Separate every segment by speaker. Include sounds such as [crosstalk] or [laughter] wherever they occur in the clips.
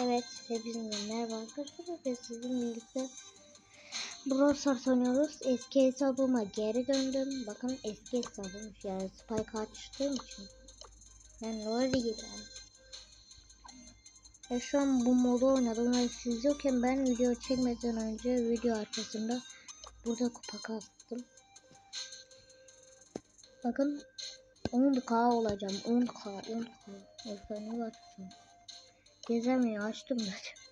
Speaker 1: Evet, hepinize merhaba arkadaşlar ve sizin birlikte Brawl Stars oynuyoruz. Eski hesabıma geri döndüm. Bakın eski hesabım yani Spike açtığım için. Ben Lori gibi. Ve şu an bu modu oynadım ve siz yokken ben video çekmeden önce video arkasında burada kupa kastım. Bakın 10k olacağım. 10k, 10k. Efsane var. Gezemiyor açtım zaten.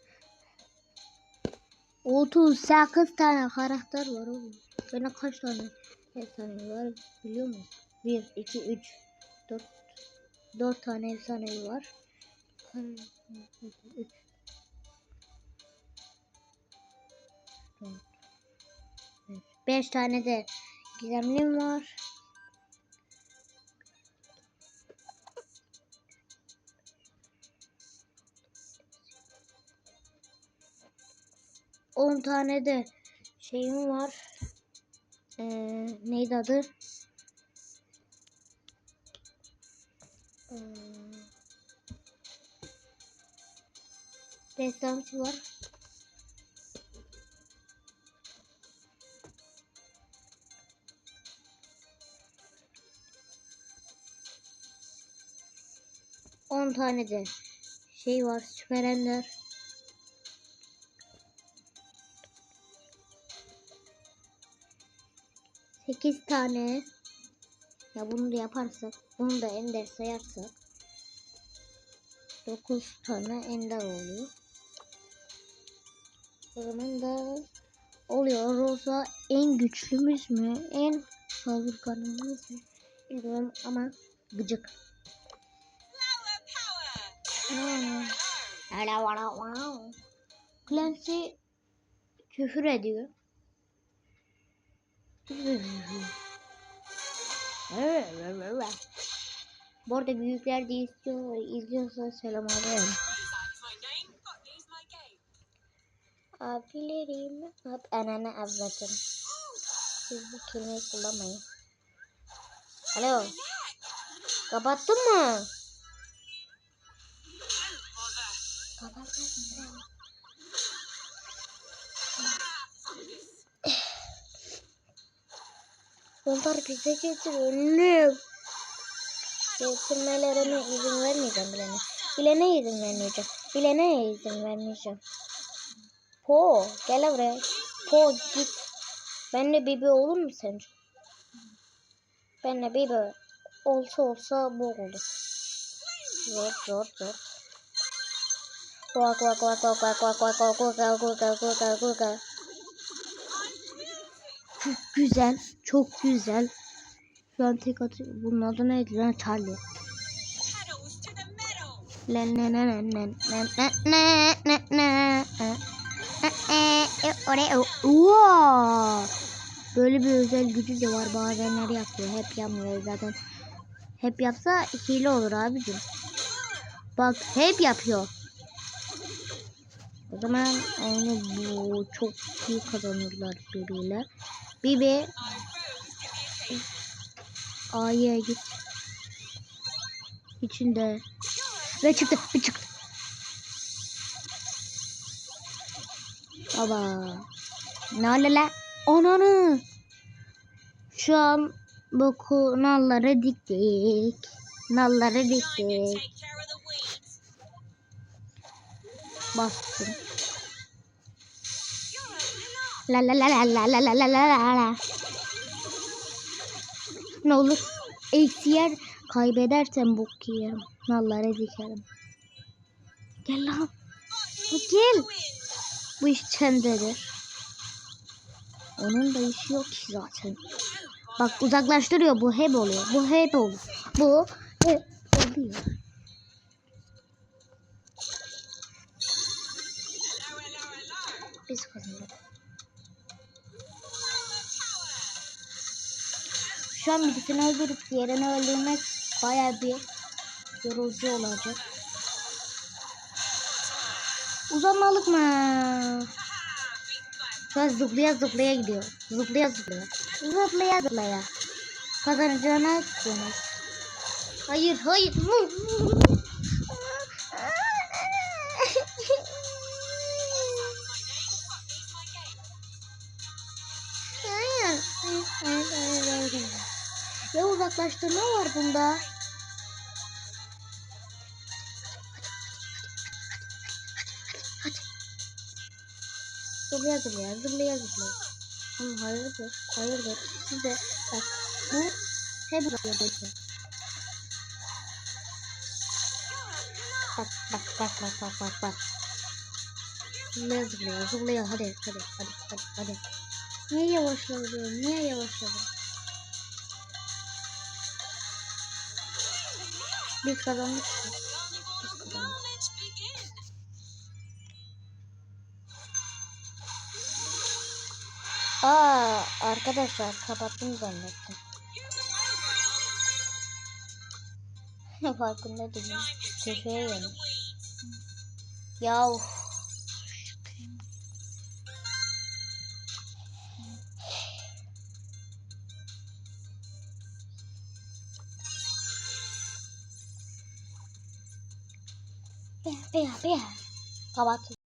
Speaker 1: 38 tane karakter var oğlum. Benim kaç tane efsane var biliyor musun? 1, 2, 3, 4, 4 tane efsane var. 3, 5 tane de gizemlim var. On tane de şeyim var. Ee, neydi adı? Ee, Destansı var. On tane de şey var. Süper Ender. Sekiz tane. Ya bunu da yaparsak, bunu da ender sayarsak 9 tane ender oluyor. O zaman da oluyor. Rosa en güçlümüz mü? En saldırganımız mı? Bilmiyorum ama gıcık. Hmm. Clancy küfür ediyor. Bu arada büyükler de istiyor, izliyorsa selam aleyküm. Abilerim, hep ananı avladım. Siz bu kelimeyi kullanmayın. Alo. Kapattın mı? Kapattın Onlar bize getiriyor. Ne? Getirmelerine izin vermeyeceğim bilene. Bilene izin vermeyeceğim. Bilene izin vermeyeceğim. Po gel buraya. Po git. Benle Bibi olur mu sence? Benle Bibi olsa olsa bu oldu. Zor zor zor. Kuak kuak kuak kuak kuak kuak kuak kuak kuak kuak kuak kuak kuak Çok güzel. Çok güzel. Şu an tek atıyor. Bunun adı neydi lan? Charlie. Len len len len len len len len len len. Oraya Wow! Böyle bir özel gücü de var. Bazenleri yapıyor. Hep yapmıyor zaten. Hep yapsa hile olur abicim. Bak hep yapıyor. O zaman onu bu çok iyi kazanırlar birbiriyle. Bibi A'ya git. İçinde. Ve çıktı. Bir çıktı. Baba. Ne oldu la? Ananı. Şu an bu nalları diktik. Nalları diktik. Bastım. La la la la la la la la la la. Ne olur eksi yer kaybedersem bok yerim. Nallara dikerim. Gel lan. Gel. Bu iş sendedir. Onun da işi yok ki zaten. Bak uzaklaştırıyor. Bu hep oluyor. Bu hep oluyor. Bu hep oluyor. Biz kazandık. Şu an birisini öldürüp diğerini öldürmek baya bir yorucu olacak. Uzanmalık mı? Şu an zıplaya zıplaya gidiyor. Zıplaya zıplaya. Zıplaya zıplaya. Kazanacağına konuş. Hayır hayır. Uzaklaştırma var bunda. Zıplaya zıplaya zıplaya zıplaya. Ama hayırdır hayırdır. Siz de bak bu hep böyle. Bak bak bak bak bak bak bak. Zıplaya zıplaya zıplaya hadi hadi hadi hadi hadi. Niye yavaşladın? Niye yavaşladın? Biz kazandık. Biz kazandık. Aa arkadaşlar kapattım zannettim. [laughs] Farkında değilim. Köşeye yemiş. Yahu. 变变 iya.